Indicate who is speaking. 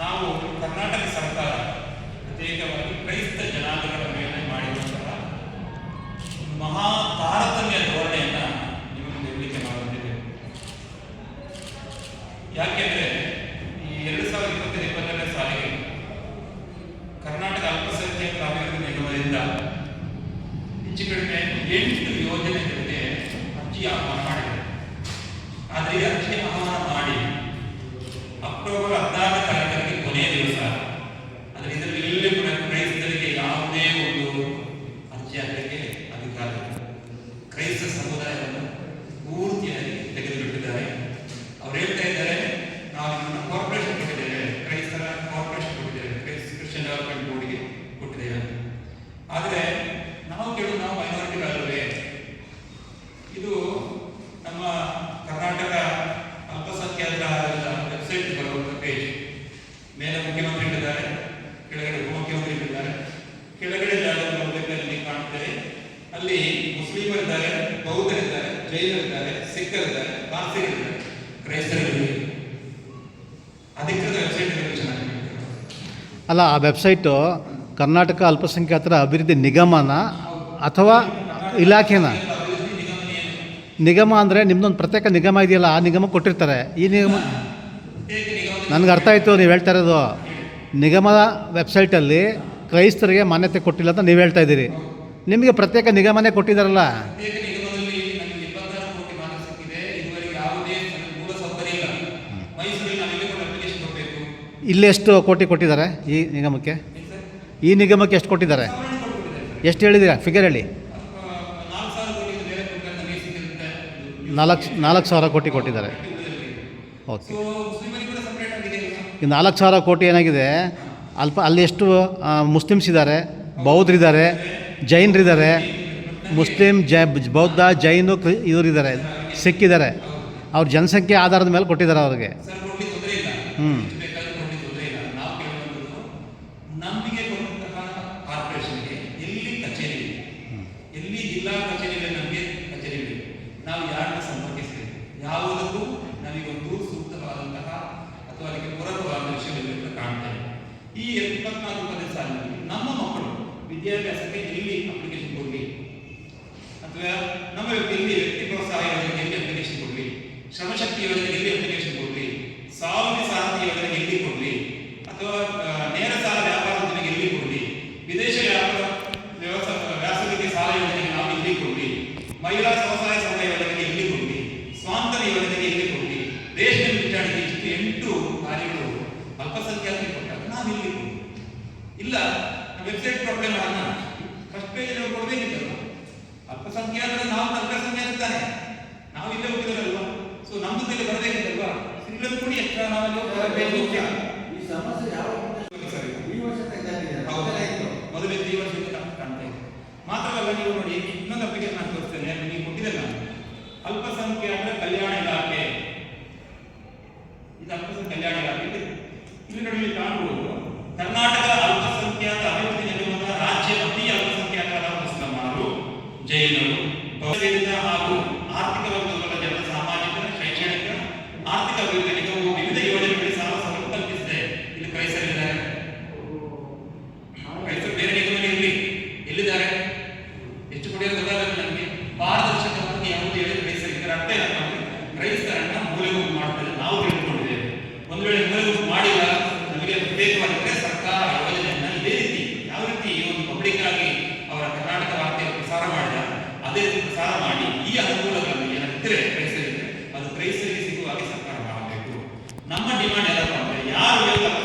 Speaker 1: ನಾವು ಕರ್ನಾಟಕ ಸರ್ಕಾರ ಪ್ರತ್ಯೇಕವಾಗಿ ಕ್ರೈಸ್ತ ಜನಾಂಗಗಳ ಮೇಲೆ ಮಾಡಿರುವಂತಹ ಒಂದು ಮಹಾ ತಾರತಮ್ಯ ಧೋರಣೆಯನ್ನು ನಿಮ್ಮ ಮುಂದೆ ಮಾಡುತ್ತೇವೆ ಯಾಕೆಂದರೆ ಈ ಎರಡು ಸಾವಿರದ ಇಪ್ಪತ್ತೈದು ಇಪ್ಪತ್ತನೇ ಸಾಲಿಗೆ ಕರ್ನಾಟಕ ಅಲ್ಪಸಂಖ್ಯಾತರ ಅಭಿವೃದ್ಧಿ ನಿಗಮದಿಂದ ಹೆಚ್ಚು ಕಡಿಮೆ ಎಂಟು ಯೋಜನೆಗಳಿಗೆ ಅರ್ಜಿ ಆಹ್ವಾನ ಮಾಡಿದೆ. ಆದರೆ ಈ ಅರ್ಜಿ ಆಹ್ವಾನ ಮಾಡಿ ಅಕ್ಟೋಬರ್ ಹದಿನಾರನೇ ತಾರೀಕಿಗೆ ಕೊನೆಯ ದಿವಸ ಆದರೆ ಇದರಲ್ಲಿ ಎಲ್ಲಿ ಕೂಡ ಕ್ರೈಸ್ತರಿಗೆ ಯಾವುದೇ ಒಂದು ಅರ್ಜಿ ಹಾಕಲಿಕ್ಕೆ ಅಧಿಕಾರ ಇಲ್ಲ. ಕ್ರೈಸ್ತ ಸಮುದಾಯವನ್ನು ಪೂರ್ತಿಯಾಗಿ ತೆಗೆದುಬಿಟ್ಟಿದ್ದಾರೆ ಅವ್ರು ಹೇಳ್ತಾ ಇದ್ದಾರೆ ನಾವು ನಿಮ್ಮನ್ನು ಕಾರ್ಪೊರೇಷನ್ ಕೊಟ್ಟಿದ್ದೇವೆ ಕ್ರೈಸ್ತರ ಕಾರ್ಪೊರೇಷನ್ ಕೊಟ್ಟಿದ್ದೇವೆ ಕ್ರೈಸ್ತ ಕ್ರಿಶ್ಚಿಯನ್ ಡೆವಲಪ್ಮೆಂಟ್ ಬೋರ್ಡ್ಗೆ ಕೊಟ್ಟಿದ್ದೇವೆ ಆದರೆ ನಾವು ಕೇಳೋದು ನಾವು ಮೈನಾರಿಟಿಗಳಲ್ವೇ ಇದು ನಮ್ಮ ಕರ್ನಾಟಕ ಅಲ್ಪಸಂಖ್ಯಾತರ ವೆಬ್ಸೈಟ್ ಬರುವಂಥ ಪೇಜ್. ಮೇಲೆ ಮುಖ್ಯಮಂತ್ರಿ ಇಟ್ಟಿದ್ದಾರೆ ಕೆಳಗಡೆ ಉಪಮುಖ್ಯಮಂತ್ರಿ ಇಟ್ಟಿದ್ದಾರೆ. ಕೆಳಗಡೆ ಜಾಗದಲ್ಲಿ ಬೇಕಾದಲ್ಲಿ ಕಾಣ್ತಾರೆ ಅಲ್ಲಿ ಮುಸ್ಲಿಮರಿದ್ದಾರೆ ಬೌದ್ಧರಿದ್ದಾರೆ ಜೈನರಿದ್ದಾರೆ ಸಿಖ್ಖರಿದ್ದಾರೆ ಪಾರ್ಸಿಗಳಿದ್ದಾರೆ ಕ್ರೈಸ್ತರಿದ್ದಾರೆ. ಅಧಿಕೃತ ವೆಬ್ಸೈಟ್ ಚೆನ್ನಾಗಿ
Speaker 2: ಅಲ್ಲ ಆ ವೆಬ್ಸೈಟು ಕರ್ನಾಟಕ ಅಲ್ಪಸಂಖ್ಯಾತರ ಅಭಿವೃದ್ಧಿ ನಿಗಮನ ಅಥವಾ ಇಲಾಖೆನ? ನಿಗಮ ಅಂದರೆ ನಿಮ್ಮದೊಂದು ಪ್ರತ್ಯೇಕ ನಿಗಮ ಇದೆಯಲ್ಲ ಆ ನಿಗಮ ಕೊಟ್ಟಿರ್ತಾರೆ. ಈ ನಿಗಮ ನನಗೆ ಅರ್ಥ ಆಯಿತು ನೀವು ಹೇಳ್ತಾ ಇರೋದು. ನಿಗಮದ ವೆಬ್ಸೈಟಲ್ಲಿ ಕ್ರೈಸ್ತರಿಗೆ ಮಾನ್ಯತೆ ಕೊಟ್ಟಿಲ್ಲ ಅಂತ ನೀವು ಹೇಳ್ತಾ ಇದ್ದೀರಿ. ನಿಮಗೆ ಪ್ರತ್ಯೇಕ ನಿಗಮನೇ ಕೊಟ್ಟಿದ್ದಾರಲ್ಲ.
Speaker 1: ಇಲ್ಲ.
Speaker 2: ಎಷ್ಟು ಕೋಟಿ ಕೊಟ್ಟಿದ್ದಾರೆ ಈ ನಿಗಮಕ್ಕೆ? ಈ ನಿಗಮಕ್ಕೆ ಎಷ್ಟು ಕೊಟ್ಟಿದ್ದಾರೆ? ಎಷ್ಟು ಹೇಳಿದ್ದೀರಾ? ಫಿಗರ್ ಹೇಳಿ.
Speaker 1: ನಾಲ್ಕು
Speaker 2: ನಾಲ್ಕು ಸಾವಿರ ಕೋಟಿ ಕೊಟ್ಟಿದ್ದಾರೆ. ಓಕೆ
Speaker 1: ಸೊ ಮುಸ್ಲಿಮರಿಗೆ ಕೂಡ ಸಪ್ರೇಟ್ ಆಗಿದೆ
Speaker 2: ಈ ನಾಲ್ಕು ಸಾವಿರ ಕೋಟಿ ಏನಾಗಿದೆ? ಅಲ್ಪ ಅಲ್ಲಿ ಎಷ್ಟು ಮುಸ್ಲಿಮ್ಸ್ ಇದ್ದಾರೆ, ಬೌದ್ಧರಿದ್ದಾರೆ, ಜೈನರಿದ್ದಾರೆ ಮುಸ್ಲಿಂ ಜ, ಬೌದ್ಧ, ಜೈನು ಕ್ರಿ, ಇವರಿದ್ದಾರೆ ಸಿಕ್ಕಿದ್ದಾರೆ ಅವ್ರ ಜನಸಂಖ್ಯೆ ಆಧಾರದ ಮೇಲೆ ಕೊಟ್ಟಿದ್ದಾರೆ ಅವ್ರಿಗೆ. ಹ್ಞೂ
Speaker 1: ಎಷ್ಟು ಬೇಕಾದ್ರೂ ಕೊಡ್ಲಿಕ್ಕೆ ತೊಂದರೆ ಇಲ್ಲ ನಾವು ಕೇಳುವಂಥದ್ದು ನಮಗೆ ಕೊಟ್ಟಂತಹ ಕಾರ್ಪೊರೇಷನ್ಗೆ ಎಲ್ಲಿ ಕಚೇರಿ ಇದೆ ಎಲ್ಲಿ ಜಿಲ್ಲಾ ಕಚೇರಿಯಲ್ಲಿ ನಮಗೆ ಕಚೇರಿ ಇದೆ ನಾವು ಯಾರನ್ನ ಸಂಪರ್ಕಿಸಬೇಕು ಯಾವುದಕ್ಕೂ ನಮಗೊಂದು ಸೂಕ್ತವಾದಂತಹ ಅಥವಾ ಅದಕ್ಕೆ ಪೂರಕವಾದ ವಿಷಯಗಳು ಕಾಣ್ತೇವೆ ಈ ಇಪ್ಪತ್ನಾಲ್ಕು ಇಪ್ಪತ್ತೈದು ಸಾಲಿನಲ್ಲಿ ನಮ್ಮ ಮಕ್ಕಳು ವಿದ್ಯಾಭ್ಯಾಸಕ್ಕೆ ಎಲ್ಲಿ ಅಪ್ಲಿಕೇಶನ್ ಕೊಡಲಿ. ಅಥವಾ ನಮ್ಮ ಎಲ್ಲಿ ವ್ಯಕ್ತಿ ಪ್ರೋತ್ಸಾಹ ಯೋಜನೆಗೆ ಎಲ್ಲಿ ಅಪ್ಲಿಕೇಶನ್ ಕೊಡಲಿ? ಶ್ರಮಶಕ್ತಿ ಯೋಜನೆಗೆ ಎಲ್ಲಿ ಅಪ್ಲಿಕೇಶನ್ ಕೊಡಲಿ? ಸಾವಿರ ಸಾರಥಿ ಯೋಜನೆಗೆ ಎಲ್ಲಿ ಕೊಡಲಿ? ಅಥವಾ ನೇರ ಸಾಲ ವ್ಯಾಪಾರ ಯೋಜನೆಗೆ ಎಲ್ಲಿ ಕೊಡಲಿ? ವಿದೇಶ ವ್ಯಾಪಾರ ವ್ಯಾಸಂಗಕ್ಕೆ ಸಾಲ ಯೋಜನೆಗೆ ನಾವು ಎಲ್ಲಿ ಕೊಡಲಿ? ಮಹಿಳಾ ಸ್ವಸಹಾಯ ಸಂಘ ಯೋಜನೆಗೆ ಎಲ್ಲಿ ಕೊಡಲಿ? ಸ್ವಾಂತರ ಯೋಜನೆಗೆ ಎಲ್ಲಿ ಕೊಡಲಿ? ರೇಷ್ಮೆ ಬಿಚ್ಚಾಣಿಗೆ ಇಷ್ಟು ಎಂಟು ಕಾರ್ಯಗಳು ಅಲ್ಪಸಂಖ್ಯಾತರಿಗೆ ಕೊಟ್ಟಾಗ ನಾವು ಕೊಡಲಿ? ಇಲ್ಲ, ವೆಬ್ಸೈಟ್ ಪ್ರಾಬ್ಲಮ್ ಫಸ್ಟ್ ಪೇಜ್ ನಾವು ಕೊಡಬೇಕಿತ್ತಲ್ಲ ಅಲ್ಪಸಂಖ್ಯಾತರ ನಾವು ಅಲ್ಪಸಂಖ್ಯಾತ ತಾನೆ ನಾವು ಇಲ್ಲೇ ಹೋಗಿದಾರಲ್ವಾ ಸೊ ನಮ್ದು ಇಲ್ಲಿ ಬರಬೇಕಿತ್ತಲ್ವಾ? ಸಿಂಗಲ್ ಕೂಡಿ ಎಕ್ಸ್ಟ್ರಾ ನಾವು ಪೇಜ್
Speaker 3: ಈ ಸಮಸ್ಯೆ ಯಾವ
Speaker 1: ಸರಿ?
Speaker 3: ಈ ವರ್ಷ ತೆಗೆದಾಕಿದ್ದಾರೆ
Speaker 1: ಹೌದು.
Speaker 3: ಮೊದಲೇ ಇತ್ತು.
Speaker 1: ಮೊದಲೇ ಈ ವರ್ಷ ಕಾಣ್- ಕಾಣ್ತಾ ಇದೆ. ಮಾತ್ರವಲ್ಲ ನೀವು ನೋಡಿ ಇನ್ನೊಂದು ಅಪ್ಲಿಕೇಶನ್ ನಾನು ತೋರಿಸ್ತೇನೆ. ನಿಮಗೆ ಕೊಟ್ಟಿದೆ ನಾನು ಅಲ್ಪಸಂಖ್ಯಾತರ ಕಲ್ಯಾಣ ಇಲಾಖೆ ಇದು ಅಲ್ಪಸಂಖ್ಯಾತ ಕಲ್ಯಾಣ ಇಲಾಖೆ ಇದೆ. ಇಲ್ಲಿ ನೋಡಿ ಇಲ್ಲಿ ಕಾಣಬಹುದು ಕರ್ನಾಟಕ ಅಲ್ಪಸಂಖ್ಯಾತ ಅಭಿವೃದ್ಧಿ ನಿಗಮದ ರಾಜ್ಯ ಅತಿ ಅಲ್ಪಸಂಖ್ಯಾತರ ಮುಸ್ಲಿಮರು ಜೈನರು ಹಾಗೂ ಆರ್ಥಿಕ ವರ್ಗಗಳ ಜನರ ಸಾಮಾಜಿಕ, ಶೈಕ್ಷಣಿಕ, ಆರ್ಥಿಕ ಅಭಿವೃದ್ಧಿ ವಿವಿಧ ಯೋಜನೆಗಳಿಗೆ ಸಾಲ ಸೌಲಭ್ಯ ಕಲ್ಪಿಸಿದೆ. ಇಲ್ಲಿ ಕ್ರೈಸ್ತರಿದ್ದಾರೆ. ರೈತರು ಬೇರೆ ನಿಗಮದಲ್ಲಿ ಎಲ್ಲಿದ್ದಾರೆ? ಎಷ್ಟು ಕೊಡಿಯೋದು ನಮ್ಮ ಡಿಮಾಂಡ್ ಏನಪ್ಪ ಅಂದ್ರೆ ಯಾರು